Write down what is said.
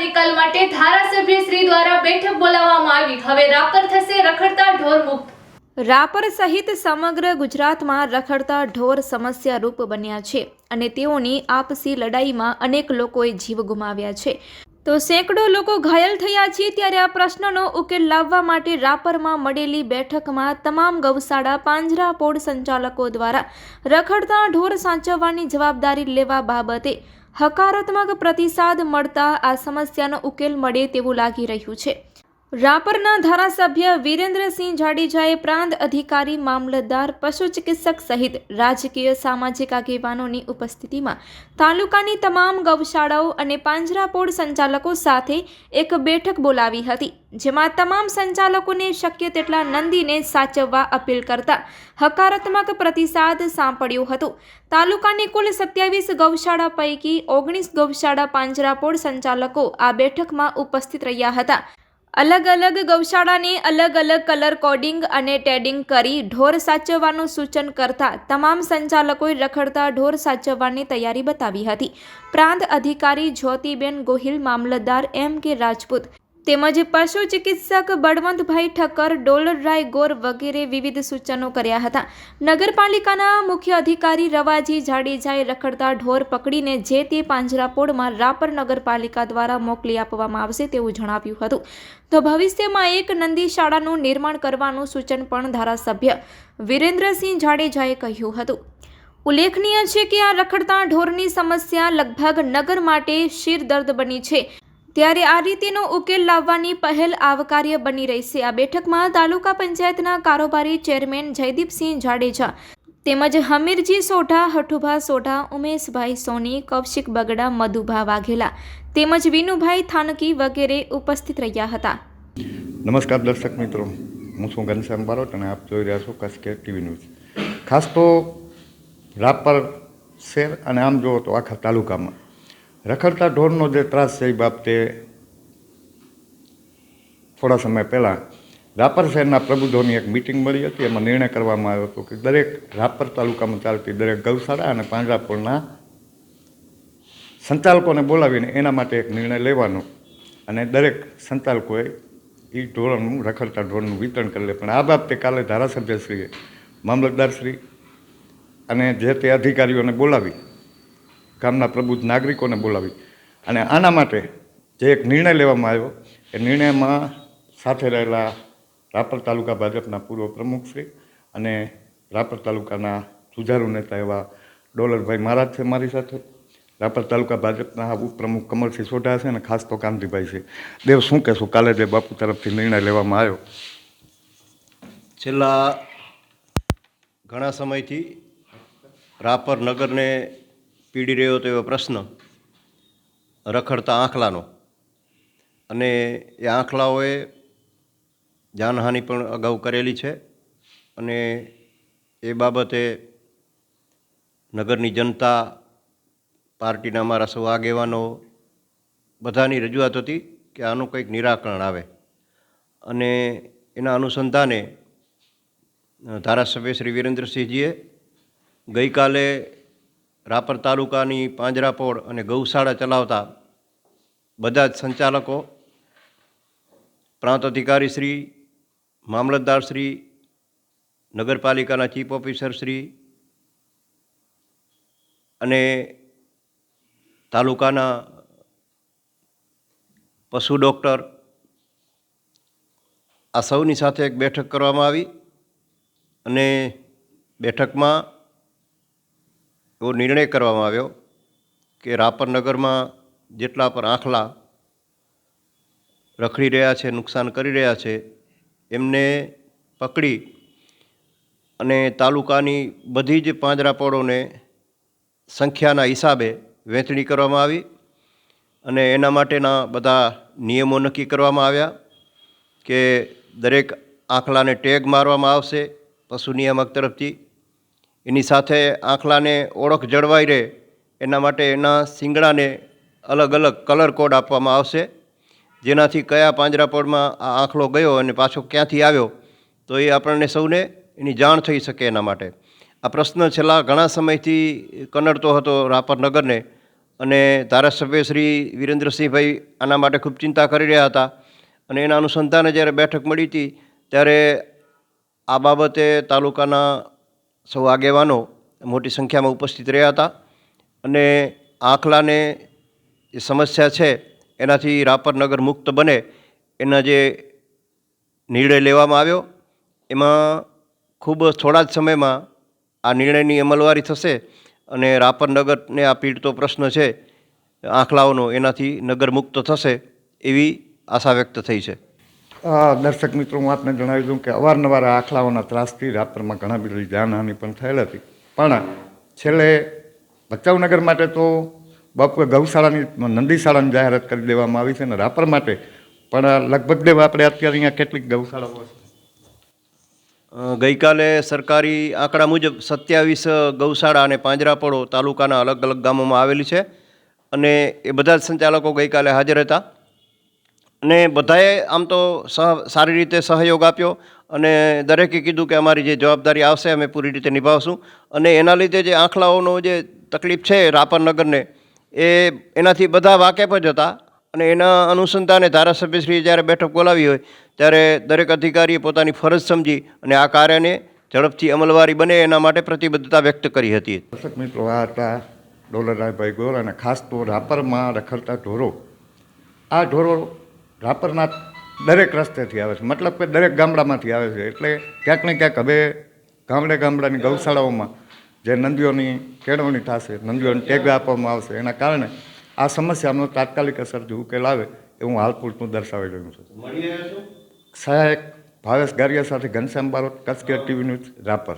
નિકાલ માટે ધારાસભ્ય શ્રી દ્વારા બેઠક બોલાવવામાં આવી. હવે રાપર થશે રખડતા ઢોર મુક્ત. રાપર સહિત સમગ્ર ગુજરાતમાં રખડતા ઢોર સમસ્યારૂપ બન્યા છે અને તેઓની આપસી લડાઈમાં અનેક લોકોએ જીવ ગુમાવ્યા છે. તો સેંકડો લોકો ઘાયલ થયા છે ત્યારે આ પ્રશ્નનો ઉકેલ લાવવા માટે રાપરમાં મળેલી બેઠકમાં તમામ ગૌશાળા પાંજરાપોળ સંચાલકો દ્વારા રખડતા ઢોર સાચવવાની જવાબદારી લેવા બાબતે હકારાત્મક પ્રતિસાદ મળતા આ સમસ્યાનો ઉકેલ મળે તેવું લાગી રહ્યું છે. રાપરના ધારાસભ્ય વિરેન્દ્રસિંહ જાડેજાએ પ્રાંત અધિકારી, મામલતદાર, પશુ ચિકિત્સક સહિત રાજકીય સામાજિક આગેવાનોની ઉપસ્થિતિમાં તાલુકાની તમામ ગૌશાળાઓ અને પાંજરાપોળ સંચાલકો સાથે એક બેઠક બોલાવી હતી, જેમાં તમામ સંચાલકોને શક્ય તેટલા નંદીને સાચવવા અપીલ કરતા હકારાત્મક પ્રતિસાદ સાંપડ્યો હતો. તાલુકાની કુલ સત્યાવીસ ગૌશાળા પૈકી ઓગણીસ ગૌશાળા પાંજરાપોળ સંચાલકો આ બેઠકમાં ઉપસ્થિત રહ્યા હતા. અલગ અલગ ગૌશાળાને અલગ અલગ કલર કોડિંગ અને ટેડિંગ કરી ઢોર સાચવવાનું સૂચન કરતા તમામ સંચાલકોએ રખડતા ઢોર સાચવવાની તૈયારી બતાવી હતી. પ્રાંત અધિકારી જ્યોતિબેન ગોહિલ, મામલતદાર એમ કે રાજપૂત તેમજ પશુ ચિકિત્સક બળવંતભાઈ ઠક્કર ડોલરરાય ગોર વગેરે વિવિધ સૂચનો કર્યા હતા. નગરપાલિકાના મુખ્ય અધિકારી રવાજી જાડેજાએ રખડતા ઢોર પકડીને જે તે પાંજરાપોળમાં રાપર નગરપાલિકા દ્વારા મોકલી આપવામાં આવશે તેવું જણાવ્યું હતું. તો ભવિષ્યમાં એક નંદી શાળાનું નિર્માણ કરવાનું સૂચન પણ ધારાસભ્ય વિરેન્દ્રસિંહ જાડેજાએ કહ્યું હતું. ઉલ્લેખનીય છે કે આ રખડતા ઢોરની સમસ્યા લગભગ નગર માટે શિરદર્દ બની છે. ત્યારે આ રીતેનો ઉકેલ લાવવાની પહેલ આવકાર્ય બની રહેશે આ બેઠકમાં તાલુકા પંચાયતના કારોબારી ચેરમેન જયદીપસિંહ જાડેજા તેમજ હમીરજી સોઢા, હઠુભા સોઢા, ઉમેશભાઈ સોની, કૌશિક બગડા, મધુભા વાઘેલા તેમજ વિનુભાઈ થાનકી વગેરે ઉપસ્થિત રહ્યા હતા. નમસ્કાર દર્શક મિત્રો. હું છું ઘનશ્યામ બારોટ અને આપ જોઈ રહ્યા છો કસકે ટીવી ન્યૂઝ. ખાસ તો રાપર શહેર અને આમ જુઓ તો આખા તાલુકામાં રખડતા ઢોરનો જે ત્રાસ છે એ બાબતે થોડા સમય પહેલાં રાપર શહેરના પ્રબુદ્ધોની એક મિટિંગ મળી હતી. એમાં નિર્ણય કરવામાં આવ્યો હતો કે દરેક રાપર તાલુકામાં ચાલતી દરેક ગૌશાળા અને પાંજરાપોળના સંચાલકોને બોલાવીને એના માટે એક નિર્ણય લેવાનો અને દરેક સંચાલકોએ એ ઢોરનું, રખડતા ઢોરનું વિતરણ કરી લે. પણ આ બાબતે કાલે ધારાસભ્યશ્રીએ, મામલતદારશ્રી અને જે તે અધિકારીઓને બોલાવી ગામના પ્રબુદ્ધ નાગરિકોને બોલાવી. અને આના માટે જે એક નિર્ણય લેવામાં આવ્યો, એ નિર્ણયમાં સાથે રહેલા રાપર તાલુકા ભાજપના પૂર્વ પ્રમુખશ્રી અને રાપર તાલુકાના જુજારુ નેતા એવા ડોલરભાઈ મહારાજ છે મારી સાથે. રાપર તાલુકા ભાજપના ઉપપ્રમુખ કમલસિંહ સોઢા છે અને ખાસ તો કાંતિભાઈ છે. દેવ શું કહેશું? કાલે જે બાપુ તરફથી નિર્ણય લેવામાં આવ્યો. છેલ્લા ઘણા સમયથી રાપર નગરને પીડી રહ્યો હતો એવો પ્રશ્ન. રખડતા આંખલાનો. અને એ આંખલાઓએ જાનહાનિ પણ અગાઉ કરેલી છે અને એ બાબતે નગરની જનતા પાર્ટીના અમારા સૌ આગેવાનો બધાની રજૂઆત હતી કે આનું કંઈક નિરાકરણ આવે. અને એના અનુસંધાને ધારાસભ્ય શ્રી વિરેન્દ્રસિંહજીએ ગઈકાલે રાપર તાલુકાની પાંજરાપોળ અને ગૌશાળા ચલાવતા બધા જ સંચાલકો, પ્રાંત અધિકારી શ્રી, મામલતદાર શ્રી, નગરપાલિકાના ચીફ ઓફિસર શ્રી અને તાલુકાના પશુ ડૉક્ટર આ સૌની સાથે એક બેઠક કરવામાં આવી અને બેઠકમાં એવો નિર્ણય કરવામાં આવ્યો કે રાપર નગરમાં જેટલા પણ આંખલા રખડી રહ્યા છે, નુકસાન કરી રહ્યા છે, એમને પકડી અને તાલુકાની બધી જ પાંજરાપોળોને સંખ્યાના હિસાબે વહેંચણી કરવામાં આવી અને એના માટેના બધા નિયમો નક્કી કરવામાં આવ્યા કે દરેક આંખલાને ટેગ મારવામાં આવશે પશુ નિયામક તરફથી. એની સાથે આંખલાને ઓળખ જળવાઈ રહે, એના માટે એના શિંગડાને અલગ અલગ કલર કોડ આપવામાં આવશે. જેનાથી કયા પાંજરાપોળમાં આ આંખલો ગયો અને પાછો ક્યાંથી આવ્યો, તો એ આપણને સૌને એની જાણ થઈ શકે એના માટે. આ પ્રશ્ન છેલ્લા ઘણા સમયથી કનડતો હતો રાપર નગરને અને ધારાસભ્ય શ્રી વિરેન્દ્રસિંહભાઈ આના માટે ખૂબ ચિંતા કરી રહ્યા હતા અને એના અનુસંધાને જ્યારે બેઠક મળી હતી, ત્યારે આ બાબતે તાલુકાના સૌ આગેવાનો મોટી સંખ્યામાં ઉપસ્થિત રહ્યા હતા અને આંખલાને જે સમસ્યા છે એનાથી રાપર નગર મુક્ત બને એના જે નિર્ણય લેવામાં આવ્યો. એમાં ખૂબ થોડા જ સમયમાં આ નિર્ણયની અમલવારી થશે અને રાપર નગરને આ પીડતો પ્રશ્ન છે, આંખલાઓનો એનાથી નગર મુક્ત થશે એવી આશા વ્યક્ત થઈ છે. દર્શક મિત્રો, હું આપને જણાવી દઉં કે અવારનવાર આખલાઓના ત્રાસથી રાપરમાં ઘણા બધી જાનહાનિ પણ થયેલ હતી. પણ છેલ્લે ભચાઉનગર માટે તો બાપુએ ગૌશાળાની, નંદીશાળાની જાહેરાત કરી દેવામાં આવી છે અને રાપર માટે પણ લગભગ દેવ, આપણે અત્યારે અહીંયા કેટલીક ગૌશાળાઓ ગઈકાલે સરકારી આંકડા મુજબ સત્યાવીસ ગૌશાળા અને પાંજરાપોળો તાલુકાના અલગ અલગ ગામોમાં આવેલી છે અને એ બધા જ સંચાલકો ગઈકાલે હાજર હતા. અને બધાએ આમ તો સહ, સારી રીતે સહયોગ આપ્યો અને દરેકે કીધું કે અમારી જે જવાબદારી આવશે અમે પૂરી રીતે નિભાવશું. અને એના લીધે જે આંખલાઓનો જે તકલીફ છે રાપર નગરને એ એનાથી બધા વાકેફ જ હતા. અને એના અનુસંધાને ધારાસભ્યશ્રીએ જ્યારે બેઠક બોલાવી હોય, ત્યારે દરેક અધિકારીએ પોતાની ફરજ સમજી અને આ કાર્યને ઝડપથી અમલવારી બને એના માટે પ્રતિબદ્ધતા વ્યક્ત કરી હતી. દર્શક મિત્રો, આ હતા ડોલરરાયભાઈ ગોર અને ખાસ તો રાપરમાં રખડતા ઢોરો. આ ઢોરો રાપરના દરેક રસ્તેથી આવે છે. મતલબ કે દરેક ગામડામાંથી આવે છે. એટલે ક્યાંક ને ક્યાંક હવે ગામડે ગામડાની ગૌશાળાઓમાં જે નંદીઓની કેળવણી થશે નંદીઓને ટેગ આપવામાં આવશે એના કારણે આ સમસ્યાનો તાત્કાલિક અસરથી ઉકેલ આવે એવું હાલ પૂરતું દર્શાવી રહ્યું છું. સહાયક ભાવેશ ગારિયા સાથે ઘનશ્યામ બારોટ કચ્છ ટીવી ન્યૂઝ રાપર.